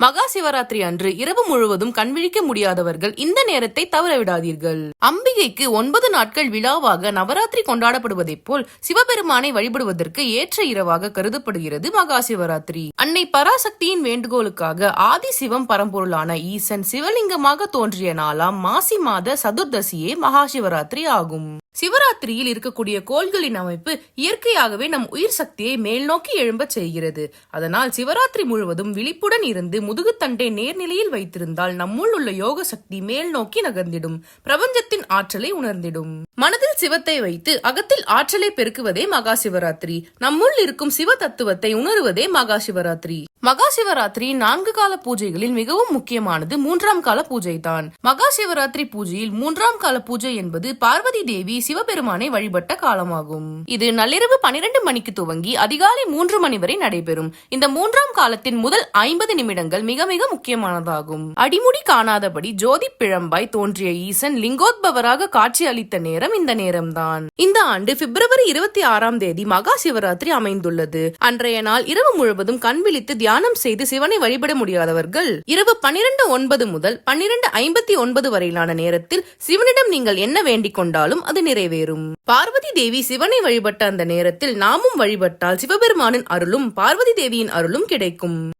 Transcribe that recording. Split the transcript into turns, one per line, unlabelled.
மகா சிவராத்திரி அன்று இரவு முழுவதும் கண்விழிக்க முடியாதவர்கள் இந்த நேரத்தை தவறவிடாதீர்கள் அம்பிகைக்கு ஒன்பது நாட்கள் விழாவாக நவராத்திரி கொண்டாடப்படுவதைப் போல் சிவபெருமானை வழிபடுவதற்கு ஏற்ற இரவாக கருதப்படுகிறது மகா சிவராத்திரி. அன்னை பராசக்தியின் வேண்டுகோளுக்காக ஆதி சிவம் பரம்பொருளான ஈசன் சிவலிங்கமாக தோன்றிய நாளாம் மாசி மாத சதுர்தசியே மகா சிவராத்திரி ஆகும். சிவராத்திரியில் இருக்கக்கூடிய கோள்களின் அமைப்பு இயற்கையாகவே நம் உயிர் சக்தியை மேல் நோக்கி செய்கிறது. அதனால் சிவராத்திரி முழுவதும் விழிப்புடன் இருந்து முதுகுத்தண்டை நேர்நிலையில் வைத்திருந்தால் நம்முள் உள்ள யோக சக்தி மேல் நோக்கி நகர்ந்திடும். பிரபஞ்சத்தின் ஆற்றலை உணர்ந்திடும். மனதில் சிவத்தை வைத்து அகத்தில் ஆற்றலை பெருக்குவதே மகா சிவராத்திரி நம்முள் இருக்கும் சிவ தத்துவத்தை உணருவதே மகா சிவராத்திரி மகா சிவராத்திரி நான்கு கால பூஜைகளில் மிகவும் முக்கியமானது மூன்றாம் கால பூஜை தான் மகா சிவராத்திரி பூஜையில் மூன்றாம் கால பூஜை என்பது பார்வதி தேவி சிவபெருமானை வழிபட்ட காலமாகும். இது நள்ளிரவு பனிரெண்டு மணிக்கு துவங்கி அதிகாலை மூன்று மணி வரை நடைபெறும். இந்த மூன்றாம் காலத்தின் முதல் ஐம்பது நிமிடங்கள் மிக மிக முக்கியமானதாகும். அடிமுடி காணாதபடி ஜோதி பிழம்பாய் தோன்றிய ஈசன் லிங்கோத்பவராக காட்சி அளித்த நேரம் இந்த நேரம்தான். இந்த ஆண்டு பிப்ரவரி இருபத்தி ஆறாம் தேதி மகா சிவராத்திரி அமைந்துள்ளது. அன்றைய நாள் இரவு முழுவதும் கண் விழித்து தியானம் செய்து சிவனை வழிபட முடியாதவர்கள் இரவு பன்னிரண்டு ஒன்பது முதல் பன்னிரண்டு ஐம்பத்தி ஒன்பது வரையிலான நேரத்தில் சிவனிடம் நீங்கள் என்ன வேண்டிக் கொண்டாலும் அது நிறைவேறும். பார்வதி தேவி சிவனை வழிபட்ட அந்த நேரத்தில் நாமும் வழிபட்டால் சிவபெருமானின் அருளும் பார்வதி தேவியின் அருளும் கிடைக்கும்.